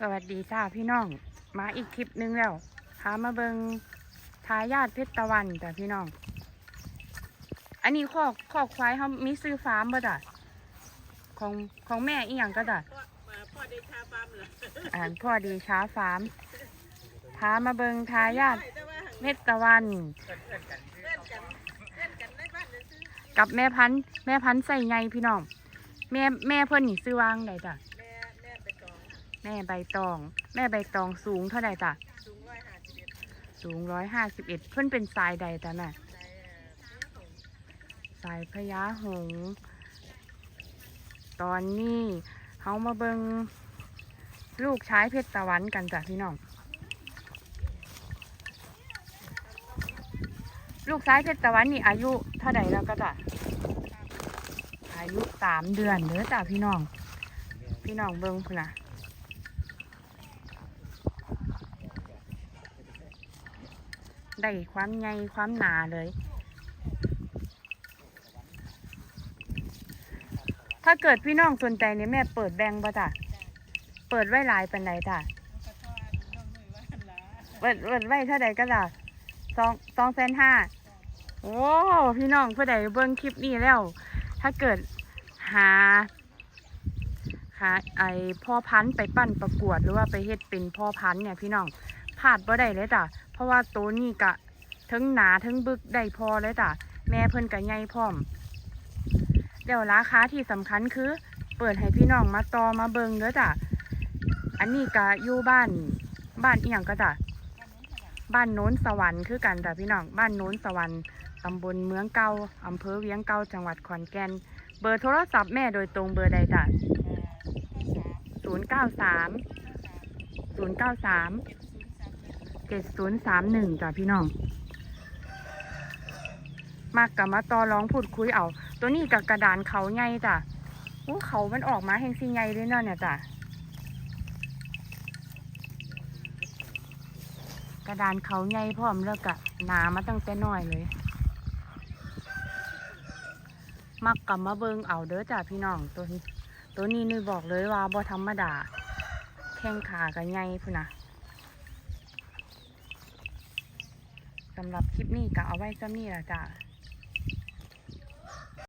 สวัสดีจ้าพี่น้อง มาอีกคลิปหนึงแล้วพามาเบิงทายาทเพชรตะวันจ้ะพี่น้อง อันนี้ข้อข้อควายเขามีซื้อฟาร์มบ่จ้ะของของแม่อีหยังก็จ้ะพ่อได้ชาบาร์มเหรออ่านพ่อดีชาฟาร์มพามาเบิงทายาทเพชรตะวัน กับแม่พันธุ์แม่พันธุ์ใส่ไงพี่น้อง แม่แม่เพิ่นนี่ซื้อวางใดจ้ะ แม่แม่ไปกอง แม่ใบตอง แม่ใบตองสูงเท่าใดจ้ะสูงร้อยห้าสิบเอ็ดสูงร้อยห้าสิบเอ็ดเพิ่อนเป็นสายใดจ้ะแม่ในเอ่อสายพญาหงส์ตอนนี้เฮามาเบิงลูกชายเพชรตะวันกันจ้ะพี่น้อง ลูกชายเพชรตะวันนี่อายุเท่าใดแล้วก็จ้ะอายุสามเดือนเด้อจ้ะพี่น้อง พี่น้องเบิงพุ่นนะ ได้ความใหญ่ความหนาเลย ถ้าเกิดพี่น้องสนใจเนี่ยแม่เปิดแบงค์ป่ะจ้ะเปิดไว้หลายเป็นไรจ้ะเปิดเปิดไว้เท่าใดก็จ้ะสองสองแสนห้าโอ้พี่น้องผู้ใดเบิ่งคลิปนี้แล้ว ถ้าเกิดหาหาไอพ่อพันธุ์ไปปั้นประกวดหรือว่าไปเฮ็ดเป็นพ่อพันธุ์เนี่ยพี่น้อง พลาดบ่ได้เลยจ้ะ เพราะว่าตัวนี้กะทั้งหนาทั้งบึกได้พอเลยจ้ะ แม่เพิ่นกะใหญ่พร้อม เดี๋ยวราคาที่สำคัญคือ เปิดให้พี่น้องมาต่อมาเบิงเด้อจ้ะ อันนี้กะอยู่บ้าน บ้านอีหยังก็จ้ะ บ้านโน้นสวรรค์คือกันจ้ะพี่น้อง บ้านโน้นสวรรค์ตำบลเมืองเก่าอำเภอเวียงเก่าจังหวัดขอนแก่น เบอร์โทรศัพท์แม่โดยตรงเบอร์ใดจ้ะศูนย์ เกสามศูนสามเจ็ดศูนย์สามหนึ่งจ้ะพี่น้อง มากกับมาต่อร้องพูดคุยเอา ตัวนี้กับกระดานเขาใหญ่จ้ะอู้เขามันออกมาแห่งสีใหญ่เลยเนาะเนี่ยจ้ะกระดานเขาใหญ่พร้อมแล้วกะหนามาตั้งแต่น้อยเลย มักกับมาเบิงเอาเด้อจ้ะพี่น้องตัวนี้ตัวนี้นี่บอกเลยว่าบ่ธรรมดา แข้งขากันใหญ่พุ่นนะ สำหรับคลิปนี้ก็เอาไว้ซ้ำนี่ละจ้ะ